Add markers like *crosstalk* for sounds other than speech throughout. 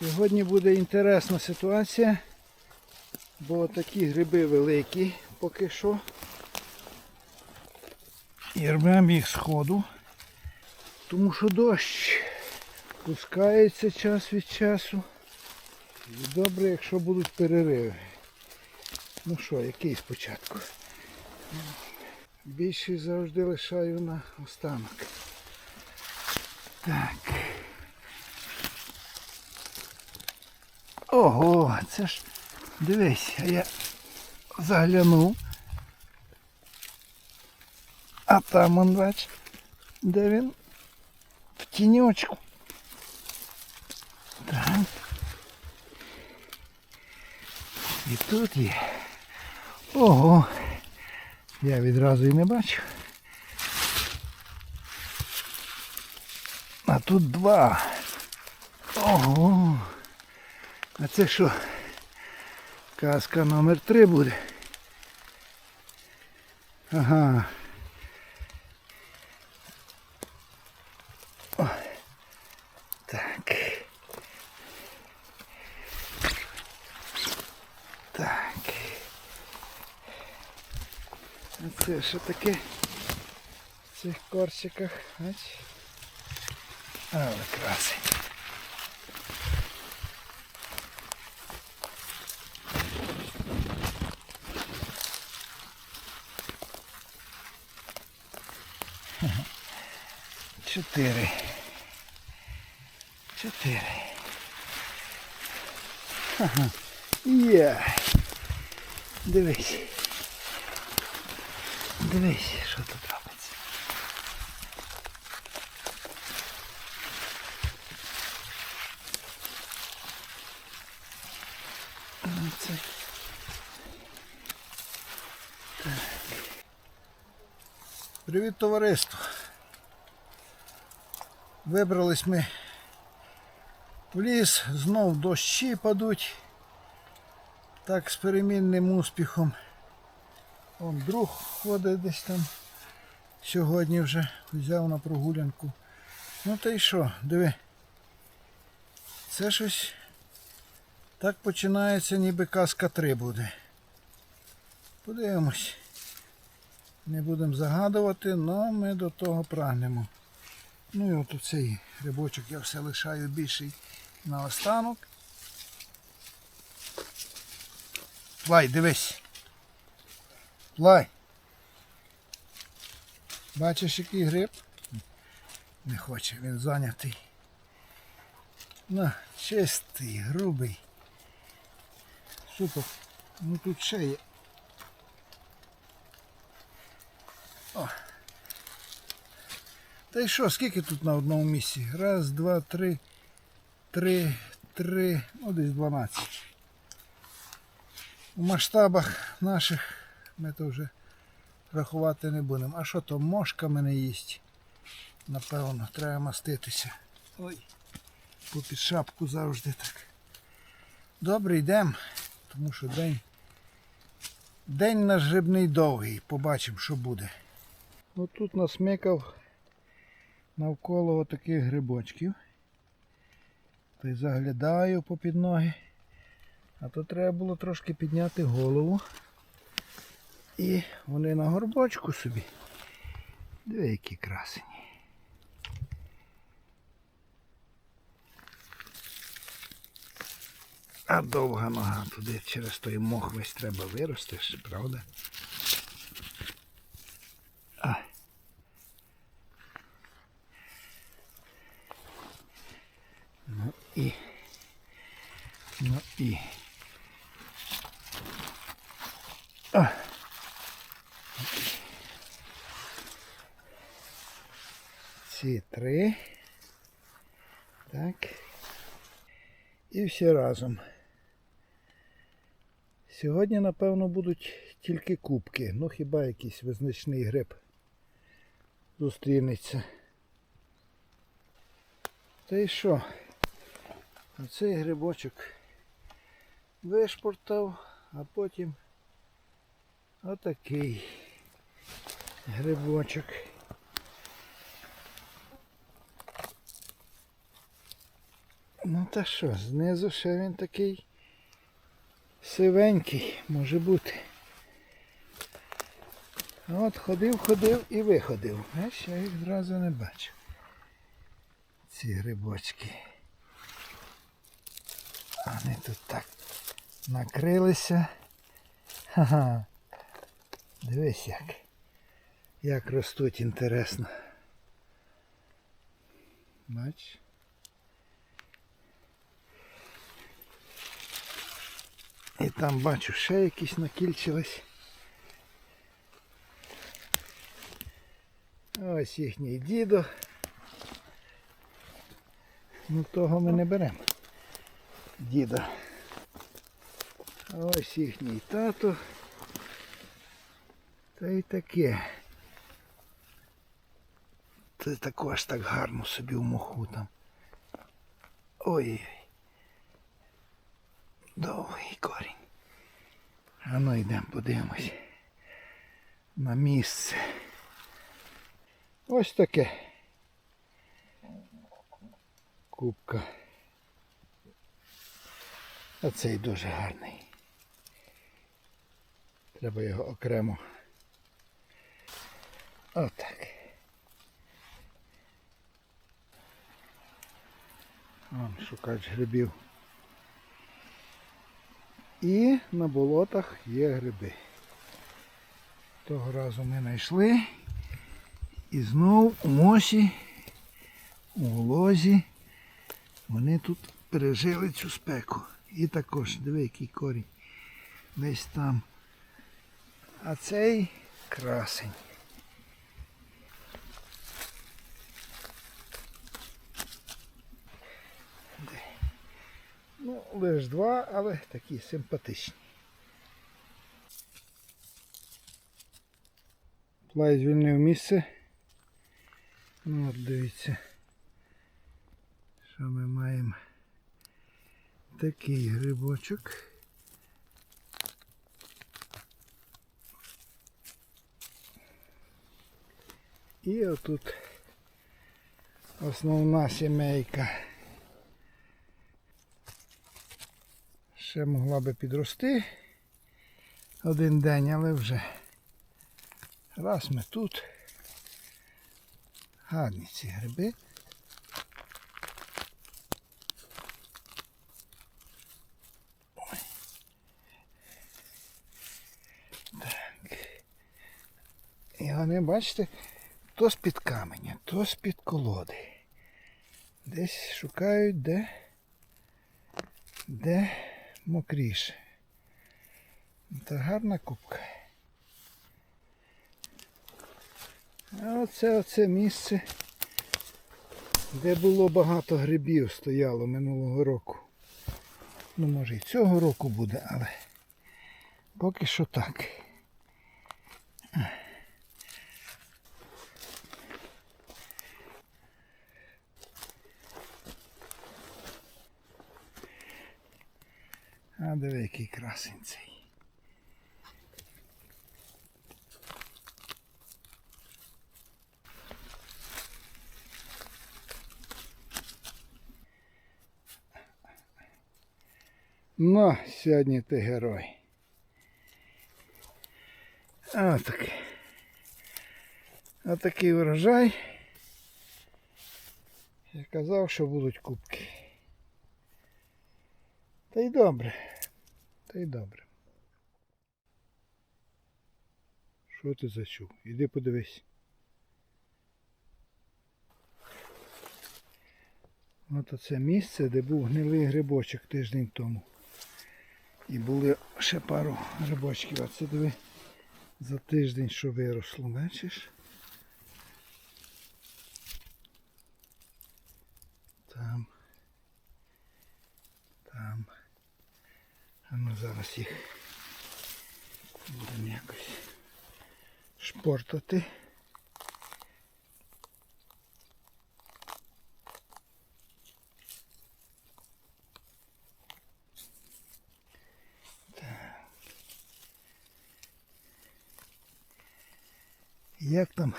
Сьогодні буде інтересна ситуація, бо такі гриби великі поки що. І рвемо їх з ходу, тому що дощ пускається час від часу. І добре, якщо будуть перериви. Ну що, який спочатку? Більше завжди лишаю на останок. Так. Ого, це ж дивись, я заглянув. А там он бач, де він? В тіньочку. Так. І тут є. Ого. Я відразу і не бачу. А тут два. Ого. А це що? Казка номер три буде. Ага. О. Так. Так. А це що таке в цих корчиках? Бач? Але красень. Чотири. Чотири. Ага. Є. Дивись. Дивись, що тут робиться. Оце. Так. Привіт, товариство. Вибрались ми в ліс, знов дощі падуть. Так з перемінним успіхом. Вон друг ходить десь там. Сьогодні вже взяв на прогулянку. Ну та й що, диви. Це щось так починається, ніби казка 3 буде. Подивимось. Не будемо загадувати, але ми до того прагнемо. Ну і от оцей грибочок я все лишаю більший на останок. Плай, дивись. Плай. Бачиш, який гриб? Не хоче, він зайнятий. На, чистий, грубий. Супер. Ну тут ще є. О. Та й що, скільки тут на одному місці? Раз, два, три, три, три, ну десь 12. У масштабах наших ми то вже рахувати не будемо. А що то мошками не їсть? Напевно, треба маститися. Ой, попід шапку завжди так. Добре, йдемо, тому що день. День наш грибний довгий. Побачимо, що буде. Ось тут насмикав навколо таких грибочків. Й заглядаю попід ноги. А то треба було трошки підняти голову. І вони на горбочку собі. Диви, які красені. А довга нога туди через той мох весь треба вирости, правда? І. Ну і. А. Ці три. Так. І всі разом. Сьогодні, напевно, будуть тільки кубки. Ну хіба якийсь визначний гриб зустрінеться. Та й що? Оцей грибочок вишпортав, а потім отакий грибочок. Ну та що, знизу ще він такий сивенький, може бути. От ходив, ходив і виходив. Знаєш, я їх зразу не бачу. Ці грибочки. Вони тут так накрилися. Ха-ха. Дивись як. Як ростуть інтересно. Бач. І там бачу ще якісь накільчились. Ось їхній дідо. Ну того ми не беремо. Діда. Ось їхній тато. Та й таке. Це також так гарно собі в моху там. Ой. Довгий корінь. А ну йдемо подивимось на місце. Ось таке. Кубка. А цей дуже гарний. Треба його окремо. Отак. Вон шукач грибів. І на болотах є гриби. Того разу ми знайшли. І знов у мосі, у волозі вони тут пережили цю спеку. І також, диви, який корінь. Весь там. А цей красень. Ну, лише два, але такі симпатичні. Плай звільнив місце. Ну от дивіться, що ми маємо такий грибочок. І отут основна сімейка. Ще могла би підрости один день, але вже раз ми тут. Гарні ці гриби. Ой. Так. І вони, бачите, то з-під каменя, то з-під колоди. Десь шукають, де, де мокріше. Та гарна кубка. А оце оце місце, де було багато грибів стояло минулого року. Ну може і цього року буде, але поки що так. А диви, який красень цей. Ну, сьогодні ти герой. Отакий. Отакий урожай. Я казав, що будуть кубки. Та й добре. Та й добре. Що ти зачув? Іди подивись. От оце місце, де був гнилий грибочок тиждень тому. І були ще пару грибочків. А це диви за тиждень, що виросло, бачиш? Там. Там. А ми зараз їх будемо якось шпортати. Як там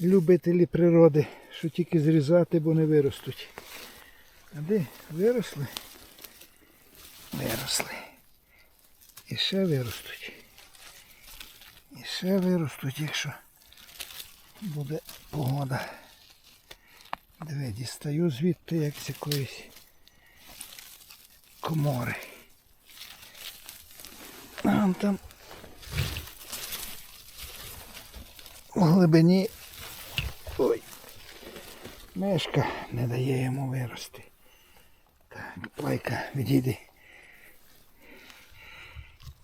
любителі природи, що тільки зрізати, бо не виростуть. А де виросли? Виросли. І ще виростуть. І ще виростуть, якщо буде погода. Диви, дістаю звідти як з якоїсь комори. А вон там в глибині ой, мешка не дає йому вирости. Так, плайка, відійди.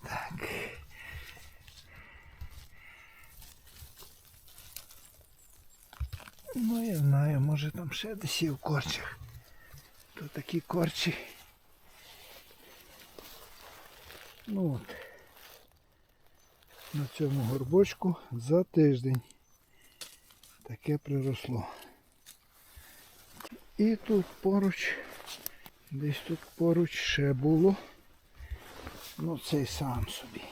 Так. Ну я знаю, може там ще десь є в корчах. То такі корчі. Ну от. На цьому горбочку за тиждень таке приросло. І тут поруч, десь тут поруч ще було. Ну цей сам собі.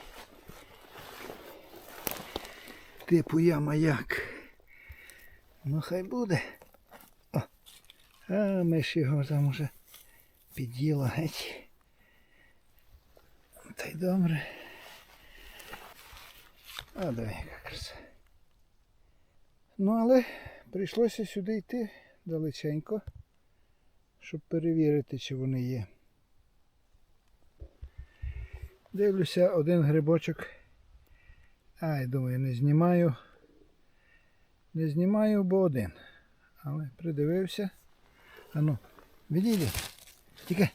Типу я маяк. Ну хай буде. О, а ми ж його там уже під'їла геть. Та й добре. А да, яка краса. Ну але прийшлося сюди йти далеченько, щоб перевірити, чи вони є. Дивлюся один грибочок. Ай, думаю, не знімаю. Не знімаю, бо один. Але придивився. Ану, відійди. Тікай.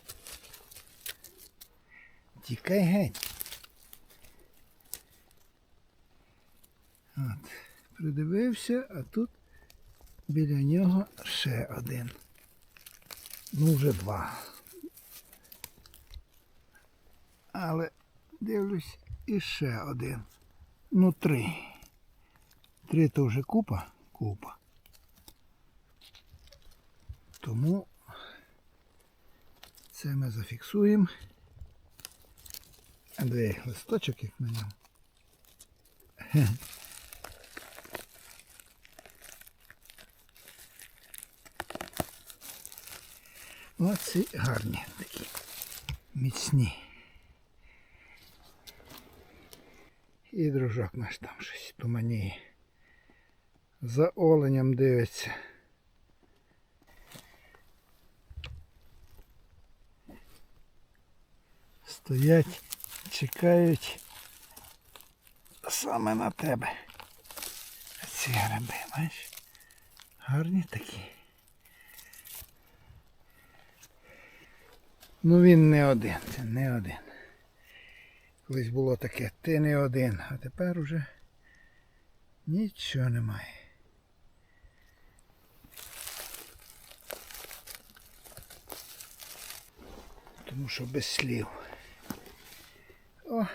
Тікай геть. От. Придивився, а тут біля нього ще один. Ну, вже два. Але дивлюсь, і ще один. Ну, три. Три то вже купа, купа. Тому це ми зафіксуємо. А де листочок як на ньому. Оці гарні такі міцні. І дружок наш там щось туманіє. За оленем дивиться. Стоять, чекають саме на тебе. Ці гриби, бачиш? Гарні такі. Ну він не один, це не один. Колись було таке, ти не один, а тепер уже нічого немає. Тому що без слів. О,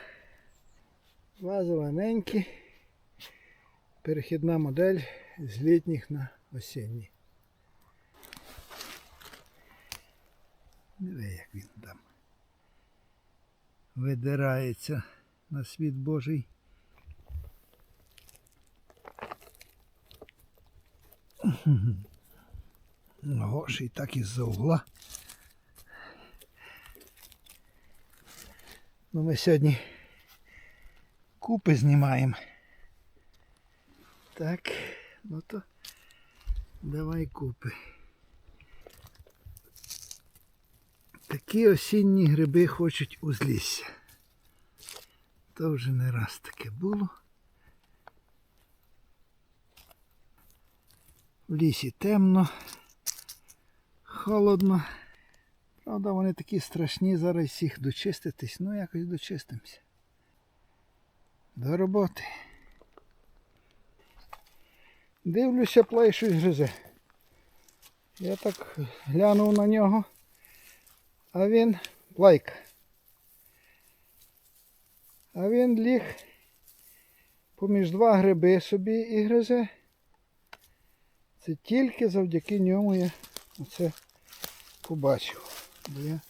два. Перехідна модель з літніх на осінні. Диви, як він там видирається на світ Божий. Гоший так із-за угла. Ну, ми сьогодні купи знімаємо. Так, ну то давай купи. Такі осінні гриби хочуть узлісся. То вже не раз таке було. В лісі темно, холодно. Правда, вони такі страшні, зараз всіх дочиститись, ну якось дочистимося. До роботи. Дивлюся, плей щось гризе. Я так глянув на нього. А він плайка. А він ліг поміж два гриби собі і гризе. Це тільки завдяки ньому я оце побачив. Бо я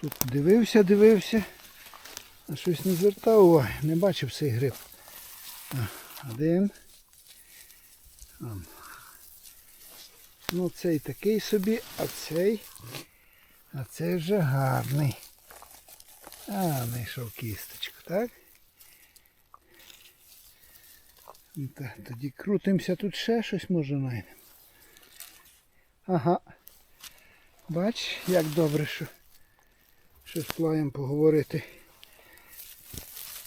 тут дивився, дивився, а щось не звертав уваги, не бачив цей гриб. Один. Ну цей такий собі, а цей А це вже гарний. А, знайшов кісточку, так? Ну, Так, тоді крутимося, тут ще щось може знайдемо. Ага. Бач, як добре, що, що з плаєм поговорити.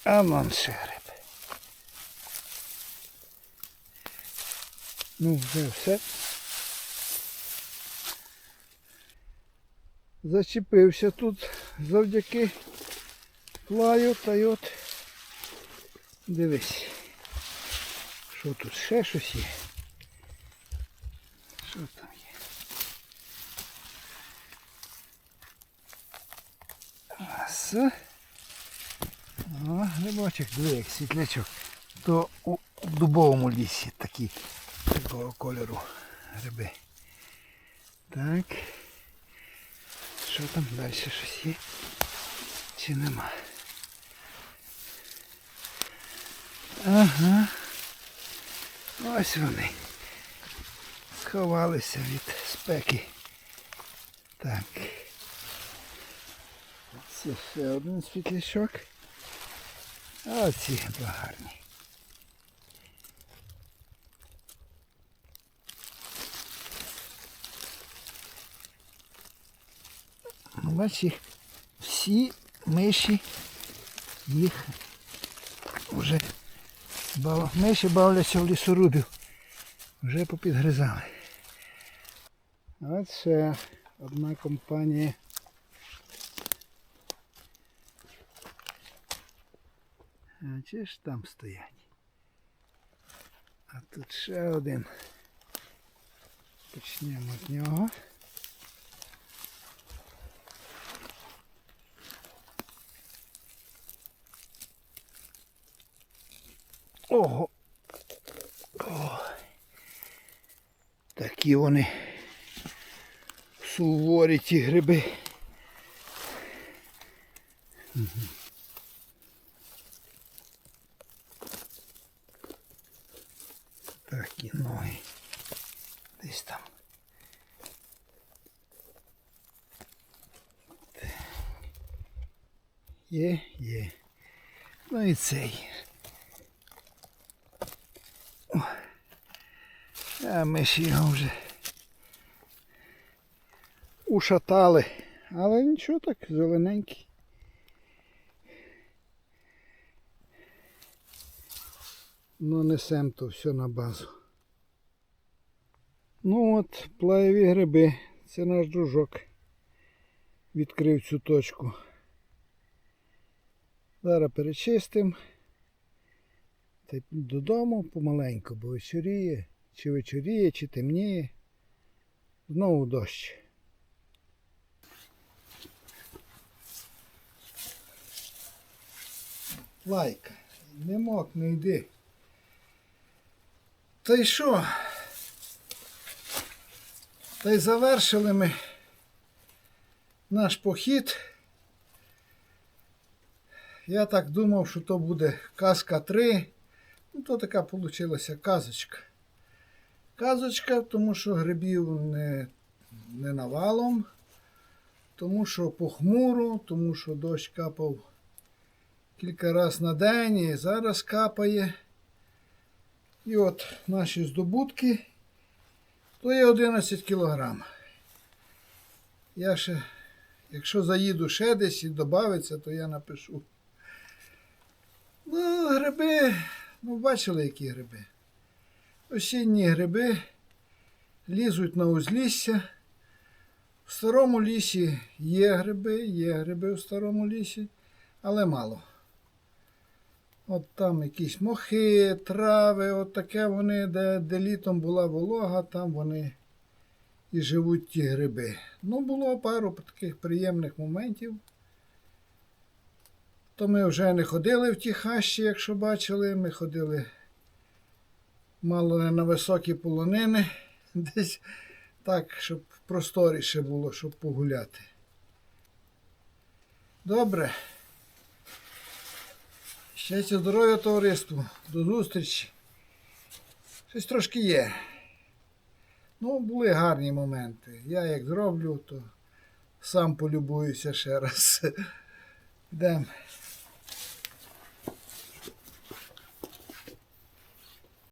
А вон ще. Ну, вже все. Зачепився тут завдяки плаю та й от дивись. Що тут ще щось є? Що там є? Ас. О, грибочок, диви, як світлячок. То у дубовому лісі такі такого кольору гриби. Так. Що там далі щось є? Чи нема? Ага. Ось вони. Сховалися від спеки. Так. Це ще один світлячок. А оці гарні. Ну, їх всі миші їх бав... миші бавляться в лісорубів. Вже попідгризали. От ще одна компанія. А чи ж там стоять? А тут ще один. Почнемо з нього. Ого. О. Такі вони суворі ті гриби. Такі ноги. Десь там. Є, є. Ну і цей. А ми ж його вже ушатали. Але нічого так, зелененький. Ну несем то все на базу. Ну от, плаєві гриби. Це наш дружок. Відкрив цю точку. Зараз перечистимо. Та додому помаленьку, бо вечоріє, чи вечоріє, чи темніє. Знову дощ. Лайка, не мог, не йди. Та й що? Та й завершили ми наш похід. Я так думав, що то буде казка 3. Ну, то така вийшла казочка. Казочка, тому що грибів не, не навалом, тому що похмуро, тому що дощ капав кілька разів на день і зараз капає. І от наші здобутки, то є 11 кілограм. Я ще, якщо заїду ще десь і додається, то я напишу. Ну, гриби, ну бачили, які гриби. Осінні гриби лізуть на узлісся. В старому лісі є гриби, є гриби в старому лісі, але мало. От там якісь мохи, трави, от таке вони, де, де літом була волога, там вони і живуть ті гриби. Ну, було пару таких приємних моментів. То ми вже не ходили в ті хащі, якщо бачили, ми ходили мало не на високі полонини, *laughs* десь так, щоб просторіше було, щоб погуляти. Добре. Щастя, здоров'я товариству. До зустрічі. Щось трошки є. Ну, були гарні моменти. Я як зроблю, то сам полюбуюся ще раз. *laughs* Йдемо